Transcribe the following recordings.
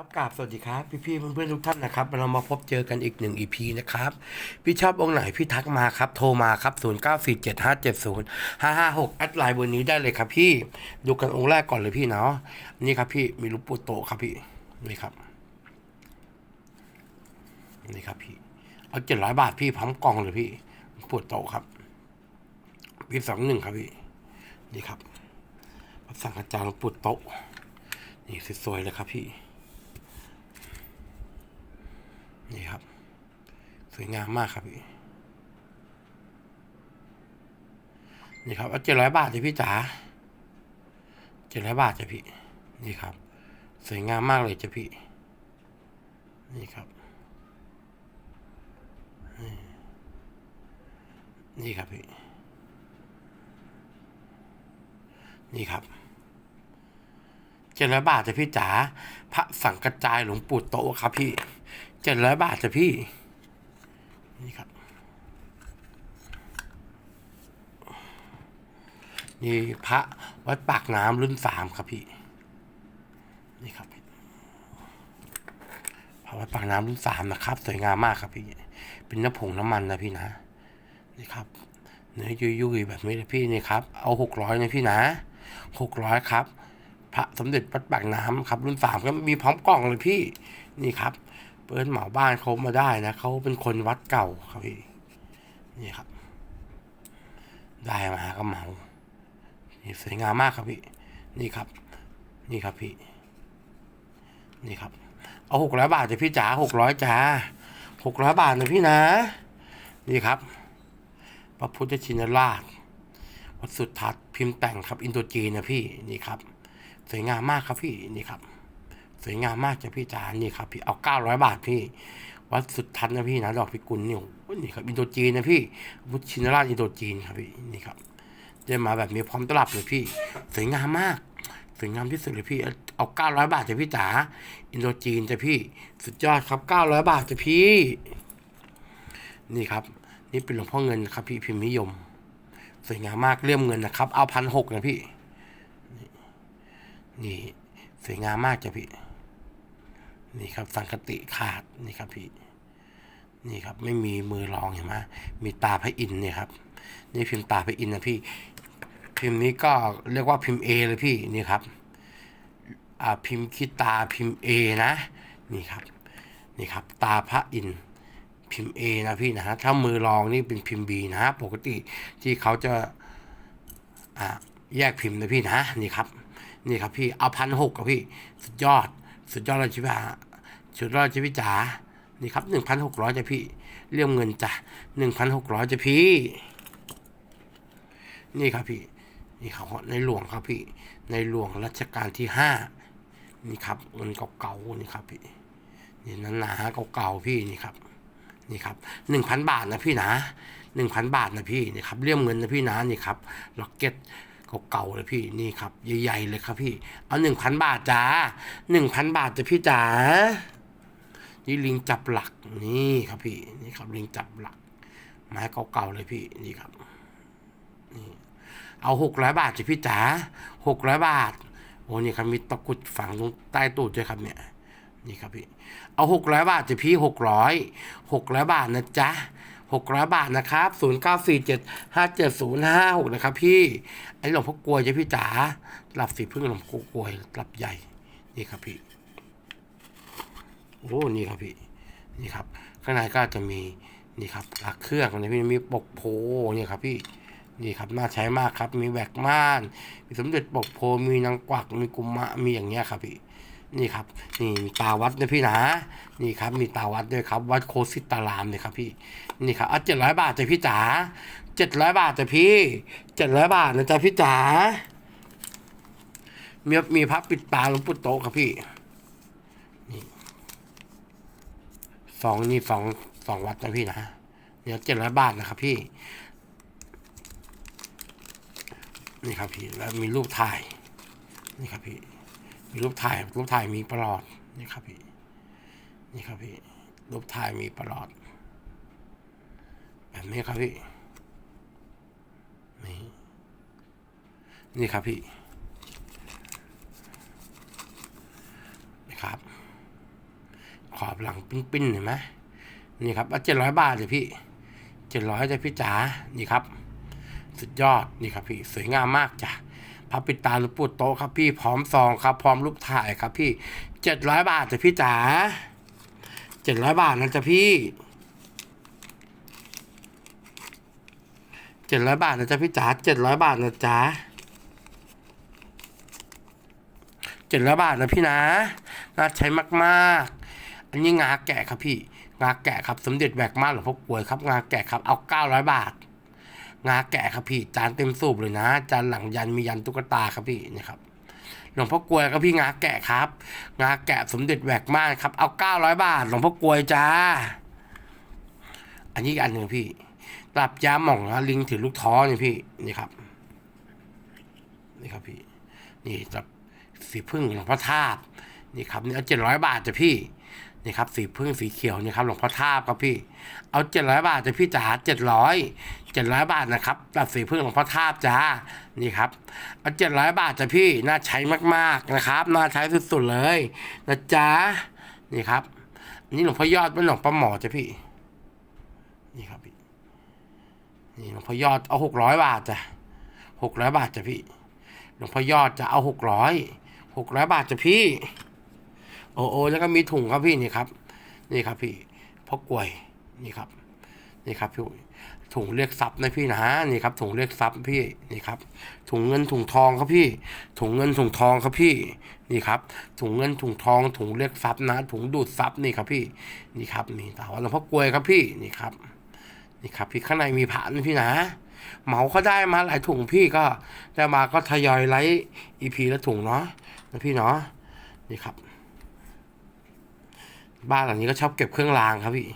ครับกราบสวัสดีครับ พี่พี่ๆเพื่อนๆทุกท่านนะครับ เรามาพบเจอกันอีกหนึ่งอีพีนะครับ พี่ชอบองค์ไหนพี่ทักมาครับ โทรมาครับ 0 9 4 7 5 7 0 5 5 6แอดไลน์บอร์นี้ได้เลยครับพี่ดูกันองค์แรกก่อนเลยพี่เนาะนี่ครับพี่มีรูปปูโตครับพี่นี่ครับนี่ครับพี่เอาเจ็ดร้อยบาทพี่พร้อมกล่องเลยพี่ปูโตครับพี่สองหนึ่งครับพี่นี่ครับสังฆจารย์หลวงปู่โตนี่สวยๆเลยครับพี่ นี่ครับ สวยงามมากครับพี่นี่ครับเอาเจ็ดร้อยบาทจ้ะพี่จ๋าเจ็ดร้อยบาทจ้ะพี่ นี่ครับ สวยงามมากเลยจ้ะพี่ นี่ครับ นี่ครับพี่ นี่ครับเจ็ดร้อยบาทจ้ะพี่จ๋าพระสังกระจายหลวงปู่โตครับพี่ เจ็ดร้อยบาทจ้ะพี่ นี่ครับ นี่พระวัดปากน้ำรุ่นสามครับพี่ นี่ครับพระวัดปากน้ำรุ่นสามนะครับ สวยงามมากครับพี่ เป็นน้ำผงน้ำมันนะพี่นะ นี่ครับ เนื้อยุ่ยๆแบบนี้เลยพี่นี่ครับ เอาหกร้อยนะพี่นะหกร้อยครับพระสมเด็จวัดปากน้ำครับ รุ่นสามก็มีพร้อมกล่องเลยพี่ นี่ครับ เปิ้ลเหมาบ้านเขามาได้นะเขาเป็นคนวัดเก่าครับพี่นี่ครับ ได้มาก็เหมานี่สวยงามมากครับพี่นี่ครับ นี่ครับพี่ นี่ครับ เอาหกร้อยบาทจะพี่จ๋าหกร้อยจ้าหกร้อยบาทนะพี่นะ นี่ครับพระพุทธชินราชวัดสุทัศน์พิมพ์แต่งครับ อินโดจีนนะพี่นี่ครับ สวยงามมากครับพี่นี่ครับ สวยงามมากจ้ะพี่จ๋านี่ครับ พี่เอาเก้าร้อยบาทพี่ วัดสุดทันนะพี่นะดอกพิกุลนี่นี่ครับอินโดจีนนะพี่พุชินราชอินโดจีนครับพี่นี่ครับได้มาแบบมีพร้อมตลับเลยพี่สวยงามมากสวยงามที่สุดเลยพี่เอาเอาเก้าร้อยบาทจ้ะพี่จ๋าอินโดจีนจ้ะพี่ สุดยอดครับเก้าร้อยบาทจ้ะพี่ นี่ครับ นี่เป็นหลวงพ่อเงินครับ พี่พิมพ์นิยม สวยงามมากเลี่ยมเงินนะครับ เอาพันหกนะพี่ นี่สวยงามมากจ้ะพี่ นี่ครับสังคติขาดนี่ครับพี่นี่ครับไม่มีมือรองเห็นไหมมีตาพระอินเนี่ยครับ นี่พิมพ์ตาพระอินนะพี่ พิมพ์นี้ก็เรียกว่าพิมพ์เอเลยพี่นี่ครับอ่าพิมพ์คิดตาพิมพ์เอนะนี่ครับนี่ครับ ตาพระอินพิมพ์เอนะพี่นะฮะถ้ามือรองนี่เป็นพิมพ์บีนะฮะปกติที่เขาจะอ่าแยกพิมพ์นะพี่นะนี่ครับนี่ครับพี่เอาพันหกครับพี่สุดยอด สุดยอดเลยชิบะสุดยอดชิพี่จ๋านี่ครับหนึ่งพันหกร้อยจ้ะพี่เรียมเงินจ้ะหนึ่งพันหกร้อยจ้ะพี่ นี่ครับพี่ นี่ครับในหลวงครับพี่ ในหลวงรัชกาลที่ห้านี่ครับเงินเก่าๆนี่ครับพี่นี่นั่นาเก่าๆพี่นี่ครับ นี่ครับหนึ่งพันบาทนะพี่นะหนึ่งพันบาทนะพี่นี่ครับเลี่ยมเงินนะพี่นะนี่ครับล็อกเก็ต เก่าๆเลยพี่นี่ครับ ใหญ่ๆเลยครับพี่ เอาหนึ่งพันบาทจ้าหนึ่งพันบาทจ้ะพี่จ๋านี่ลิงจับหลักนี่ครับพี่นี่ครับลิงจับหลัก ไม้เก่าๆเลยพี่นี่ครับนี่เอาหกร้อยบาทจ้ะพี่จ๋าหกร้อยบาทโอ้นี่ครับมีตะกุดฝังตรงใต้ตูดด้วยครับเนี่ยนี่ครับพี่ เอาหกร้อยบาทจะพี่หกร้อยหกร้อยบาทนะจ๊ะ หกร้อยบาทนะครับศูนย์เก้าสี่เจ็ดห้าเจ็ดศูนย์ห้าหกนะครับพี่ไอ้หลวงพ่อกลวยจะพี่จ๋าหลับสีพึ่งหลวงพ่อกลวยหลับใหญ่ นี่ครับพี่ โอ้ นี่ครับพี่ นี่ครับ ข้างในก็จะมี นี่ครับหลักเครื่องนะพี่มีปกโพนี่ครับพี่ นี่ครับน่าใช้มากครับ มีแหวกม่าน มีสมเด็จปกโพ มีนางกวัก มีกุมะ มีอย่างเงี้ยครับพี่ นี่ครับนี่มีตาวัดนะพี่นะนี่ครับมีตาวัดด้วยครับวัดโคสิตารามเนี่ยครับพี่นี่ครับเอาเจ็ดร้อยบาทจ้ะพี่จ๋าเจ็ดร้อยบาทจ้ะพี่เจ็ดร้อยบาทนะจ๊ะพี่จ๋ามีมีพระปิดตาหลวงปู่โตครับพี่นี่สองนี่สองสองวัดนะพี่นะเนี่ยวเจ็ดร้อยบาทนะครับพี่ นี่ครับพี่แล้วมีรูปถ่ายนี่ครับพี่ รูปถ่ายรูปถ่ายมีประหลอดนี่ครับพี่นี่ครับพี่รูปถ่ายมีประหลอด แบบนี้ครับพี่นี่นี่ครับพี่นี่ครับ ขอบหลังปิ้นๆเห็นไหมนี่ครับเจ็ดร้อยบาทเลยพี่เจ็ดร้อยเลยพี่จ๋านี่ครับ สุดยอดนี่ครับพี่ สวยงามมากจ้ะ พระปิดตาหลวงปู่โตะครับพี่พร้อมซองครับ พร้อมรูปถ่ายครับพี่เจ็ดร้อยบาทจ้ะพี่จ๋าเจ็ดร้อยบาทนะจ๊ะพี่เจ็ดร้อยบาทนะจ๊ะพี่จ๋าเจ็ดร้อยบาทนะจ๊ะเจ็ดร้อยบาทนะพี่นะน่าใช้มากๆ อันนี้งาแกะครับพี่งาแกะครับสมเด็จแบกมาหลวงพ่อกวยครับงาแกะครับเอาเก้าร้อยบาท งาแกะครับพี่จานเต็มสูบเลยนะ จานหลังยันมียันตุ๊กตาครับพี่นี่ครับหลวงพ่อกลวยครับพี่งาแกะครับ งาแกะสมเด็จแบกมากครับ เอาเก้าร้อยบาท หลวงพ่อกลวยจ้า อันนี้อันหนึ่งพี่ตลับยาหม่องนะลิงถือลูกท้อนี่พี่นี่ครับ นี่ครับพี่ นี่จับสีพึ่งหลวงพ่อทาบ นี่ครับนี่เอาเจ็ดร้อยบาทจ้ะพี่นี่ครับสีพึ่งสีเขียวนี่ครับหลวงพ่อทาบครับพี่ เอาเจ็ดร้อยบาทจ้ะพี่จ๋าเจ็ดร้อยเจ็ดร้อยบาทนะครับตัดสีพึ่งหลวงพ่อทาบจ้านี่ครับเอาเจ็ดร้อยบาทจ้ะพี่น่าใช้มากๆนะครับน่าใช้สุดๆเลยนะจ๊ะนี่ครับนี่หลวงพ่อยอดเป็นหลวงพ่อหมอจ้ะพี่ นี่ครับพี่นี่หลวงพ่อยอดเอาหกร้อยบาทจ้ะหกร้อยบาทจ้ะพี่ หลวงพ่อยอดจะเอาหกร้อยหกร้อยบาทจ้ะพี่ โอ้โอแล้วก็มีถุงครับพี่นี่ครับ นี่ครับพี่พ่อกล้วยนี่ครับ นี่ครับพี่ถุงเรียกทรัพย์นะพี่นะนี่ครับถุงเรียกทรัพย์พี่นี่ครับ ถุงเงินถุงทองครับพี่ ถุงเงินถุงทองครับพี่ นี่ครับ ถุงเงินถุงทอง ถุงเรียกทรัพย์นะ ถุงดูดทรัพย์นี่ครับพี่ นี่ครับนี่ตาว่าหลวงพ่อกล้วยครับพี่นี่ครับ นี่ครับ พี่ข้างในมีผ่านพี่นะเหมาเขาได้มาหลายถุงพี่ก็ได้มาก็ทยอยไลฟ์อีพีละถุงเนาะนะพี่เนาะนี่ครับ บ้านหลังนี้ก็ชอบเก็บเครื่องรางครับพี่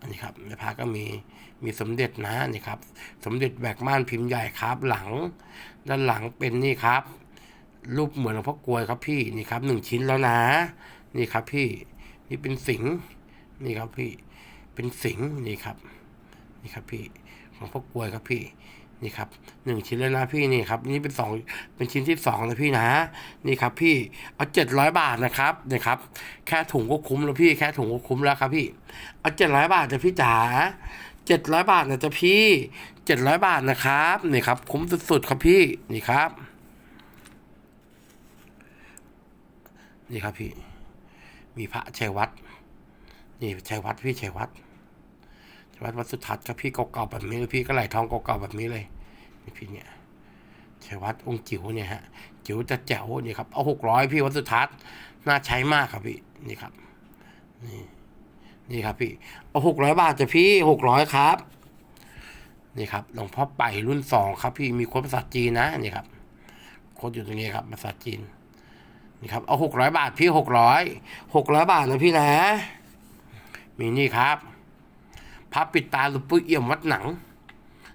อันนี้ครับในพาก็มีมีสมเด็จนะนี่ครับ สมเด็จแบกม่านพิมพ์ใหญ่ครับหลัง ด้านหลังเป็นนี่ครับ รูปเหมือนหลวงพ่อกลวยครับพี่นี่ครับหนึ่งชิ้นแล้วนะ นี่ครับพี่นี่เป็นสิงนี่ครับพี่เป็นสิงนี่ครับ นี่ครับพี่หลวงพ่อกลวยครับพี่ นี่ครับหนึ่งชิ้นแล้วนะพี่นี่ครับ นี่เป็นสองเป็นชิ้นที่สองนะพี่นะ นี่ครับ พี่เอาเจ็ดร้อยบาทนะครับนี่ครับ แค่ถุงก็คุ้มแล้วพี่แค่ถุงก็คุ้มแล้วครับพี่ เอาเจ็ดร้อยบาทจะพี่จ๋าเจ็ดร้อยบาทนะจ๊ะพี่เจ็ดร้อยบาทนะครับนี่ครับ คุ้มสุดๆครับพี่นี่ครับ นี่ครับพี่ มีพระชัยวัดนี่ชัยวัดพี่ชัยวัด วัดวัดสุทัศน์ครับพี่เก่าๆแบบนี้เลยพี่ก็ไหลทองเก่าๆแบบนี้เลยนี่พี่เนี่ยชัยวัดองค์จิ๋วเนี่ยฮะจิ๋วจะแจ๋วเนี่ยครับเอาหกร้อยพี่วัดสุทัศน์น่าใช้มากครับพี่นี่ครับนี่นี่ครับพี่เอาหกร้อยบาทจะพี่หกร้อยครับนี่ครับหลวงพ่อไปรุ่นสองครับ พี่มีโค้ดภาษาจีนนะนี่ครับโค้ดอยู่ตรงนี้ครับภาษาจีนนี่ครับเอาหกร้อยบาทพี่หกร้อยหกร้อยบาทนะพี่นะ มีนี่ครับ พระปิดตาหลวงปู่เอี่ยมวัดหนัง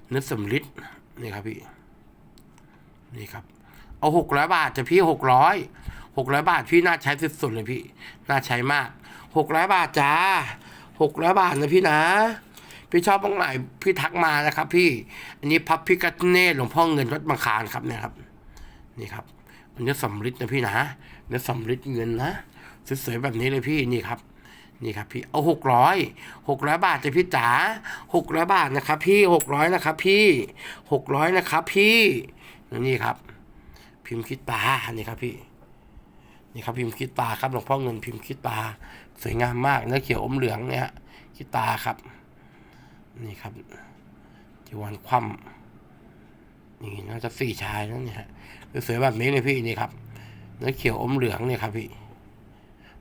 เนื้อสำลิดนี่ครับพี่ นี่ครับ เอาหกร้อยบาทจะพี่หกร้อยหกร้อยบาทพี่น่าใช้สุดๆเลยพี่ น่าใช้มากหกร้อยบาทจ้าหกร้อยบาทนะพี่นะ พี่ชอบตรงไหนพี่ทักมานะครับ พี่ อันนี้พับพิกัตเนตหลวงพ่อเงินวัดบางคารครับเนี่ยครับ นี่ครับอันนี้สำลิดนะพี่นะเนื้อสำลิดเงินนะสวยๆแบบนี้เลยพี่นี่ครับ นี่ครับพี่เอาหกร้อยหกร้อยบาทจะพี่จ๋าหกร้อยบาทนะครับ พี่หกร้อยนะครับ พี่หกร้อยนะครับพี่นี่ครับ พิมพ์คิดตานี่ครับพี่นี่ครับพิมพ์คิดตาครับหลวงพ่อเงินพิมพ์คิดตา สวยงามมากเนื้อเขียวอมเหลืองเนี่ยคิดตาครับ นี่ครับจีวรคว่ำนี่น่าจะสี่ชายนั่นเนี่ยฮะสวยแบบนี้เลยพี่นี่ครับเนื้อเขียวอมเหลืองเนี่ยครับพี่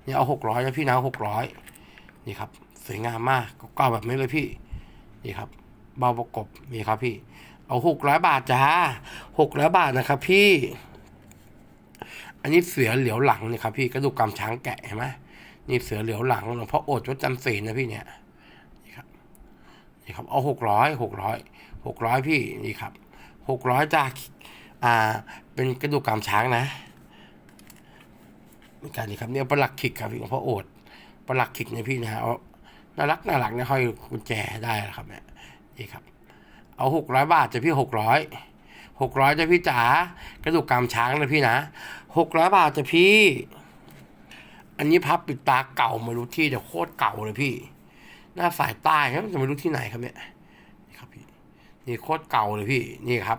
เนี่ยเอาหกร้อยนะพี่นะหกร้อย นี่ครับสวยงามมากก่าๆแบบนี้เลยพี่นี่ครับเบาประกบนี่ครับพี่ เอาหกร้อยบาทจ้าหกร้อยบาทนะครับพี่ อันนี้เสือเหลียวหลังนี่ครับพี่กระดูกกำช้างแกะเห็นไหมนี่เสือเหลียวหลังหลวงพ่อโอดวัดจำศีลนะพี่เนี่ยนี่ครับนี่ครับเอาหกร้อยหกร้อยหกร้อยพี่นี่ครับหกร้อยจ้าอ่า เป็นกระดูกกำช้างนะมือนกันนี่ครับเนี่ยประหลักขิกครับพี่หลวงพ่อโอด ประหลักขิกเนี่ยพี่นะฮะเอาน่ารักน่ารักเนี่ยห้อยกุญแจได้นะครับเนี่ยนี่ครับ เอาหกร้อยบาทจะพี่หกร้อยหกร้อยจะพี่จ๋ากระดูกกามช้างเลยพี่นะหกร้อยบาทจะพี่ อันนี้พับปิดตาเก่าไม่รู้ที่แต่โคตรเก่าเลยพี่ หน้าสายใต้ครับจะไม่รู้ที่ไหนครับเนี่ยนี่ครับพี่นี่โคตรเก่าเลยพี่นี่ครับ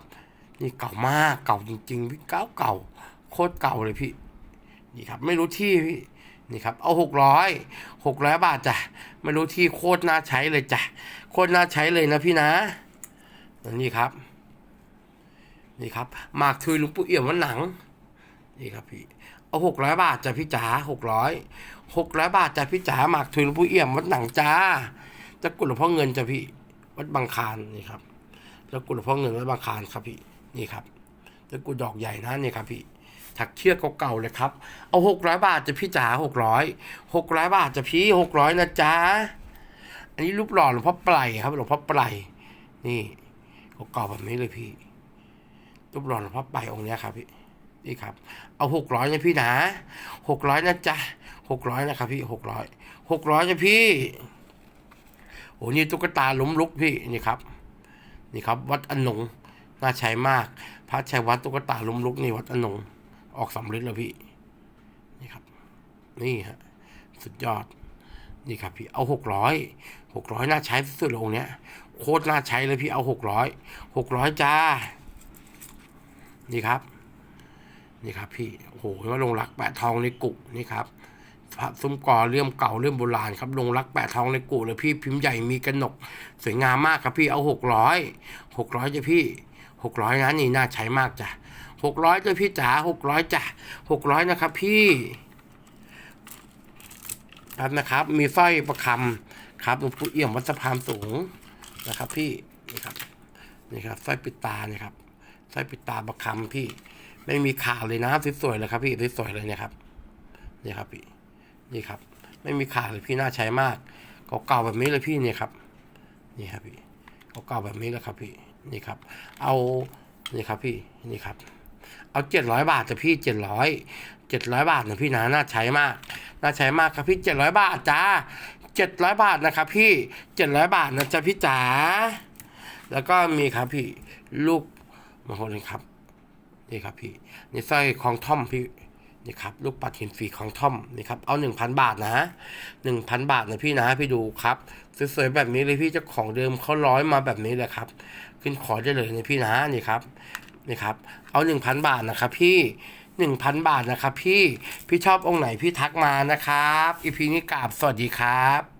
นี่เก่ามากเก่าจริงๆพี่เก่าเก่าโคตรเก่าเลยพี่ นี่ครับ ไม่รู้ที่พี่ นี่ครับ เอาหกร้อยหกร้อยบาทจ้ะไม่รู้ที่โคตรน่าใช้เลยจ้ะโคตรน่าใช้เลยนะพี่นะนี่ครับ นี่ครับหมากทุยหลุงปู่เอี่ยมวันหนัง นี่ครับพี่ เอาหกร้อยบาทจ้ะพี่จ๋าหกร้อยหกร้อยบาทจ้ะพี่จ๋าหมากทุยหลุงปู่เอี่ยมวัดหนังจ้าจะกุดหลวงพ่อเงินจ้ะพี่ วัดบางคานนี่ครับ แล้วกุดหลวงพ่อเงินวัดบางคานครับพี่ นี่ครับแล้วกุดดอกใหญ่นะนี่ครับพี่ ถักเชือกเก่าๆเลยครับ เอาหกร้อยบาทจะพี่จ๋าหกร้อยหกร้อยบาทจะพี่หกร้อยนะจ๊ะ อันนี้รูปหล่อหลวงพ่อปลายครับหลวงพ่อปลายนี่เก่าแบบนี้เลยพี่ รูปหล่อหลวงพ่อปลายองค์นี้ครับพี่นี่ครับ เอาหกร้อยนะพี่นะหกร้อยนะจ๊ะหกร้อยนะครับพี่หกร้อยหกร้อยนะพี่โอ้นี่ตุ๊กตาล้มลุกพี่นี่ครับ นี่ครับ วัดอนงน่าใช้มาก พระชัยวัดตุ๊กตาล้มลุกนี่วัดอนง ออกสำเร็จแล้วพี่ นี่ครับ นี่ฮะ สุดยอด นี่ครับพี่ เอาหกร้อย หกร้อยน่าใช้สุดๆเลยองค์เนี้ย โคตรน่าใช้เลยพี่เอาหกร้อย หกร้อยจ้า นี่ครับ นี่ครับพี่ โอ้โหว่าลงรักแปะทองในกุนี่ครับพระซุ้มกอเลื่มเก่าเลื่มโบราณครับลงรักแปะทองในกุเลยพี่พิมพ์ใหญ่มีกระหนก สวยงามมากครับพี่เอาหกร้อยหกร้อยจ้ะพี่หกร้อยนะนี่น่าใช้มากจ้ะ หกร้อยจ้ะพี่จ๋าหกร้อยจ้ะหกร้อยนะครับพี่ครับนะครับ มีสร้อยประคำครับหลวงปู่เอี่ยมวัดสะพานสูงนะครับ พี่นี่ครับนี่ครับสร้อยปิดตาเนี่ยครับสร้อยปิดตาประคำพี่ ไม่มีขาดเลยนะสวยๆเลยครับพี่สวยๆเลยเนี่ยครับนี่ครับพี่นี่ครับ ไม่มีขาดเลยพี่น่าใช้มากเก่าๆแบบนี้เลยพี่เนี่ยครับนี่ครับพี่เก่าๆแบบนี้แหละครับพี่นี่ครับ เอานี่ครับพี่นี่ครับ เอาเจ็ดร้อยบาทจะพี่เจ็ดร้อยเจ็ดร้อยบาทนะพี่นะน่าใช้มาก น่าใช้มากครับพี่เจ็ดร้อยบาทจ้าเจ็ดร้อยบาทนะครับพี่เจ็ดร้อยบาทนะจ๊ะพี่จ๋าแล้วก็มีครับพี่ลูกมงคลเลยครับนี่ครับพี่นี่สร้อยของท่อมพี่นี่ครับลูกปัดหินฝีของท่อมนี่ครับเอาหนึ่งพันบาทนะหนึ่งพันบาทนะพี่นะพี่ดูครับสวยๆแบบนี้เลยพี่เจ้าของเดิมเขาร้อยมาแบบนี้เลยครับ ขึ้นขอได้เลยนะพี่นะนี่ครับ นี่ครับ เอาหนึ่งพันบาทนะครับพี่หนึ่งพันบาทนะครับพี่ พี่ชอบองค์ไหนพี่ทักมานะครับ อีพีนี้กราบสวัสดีครับ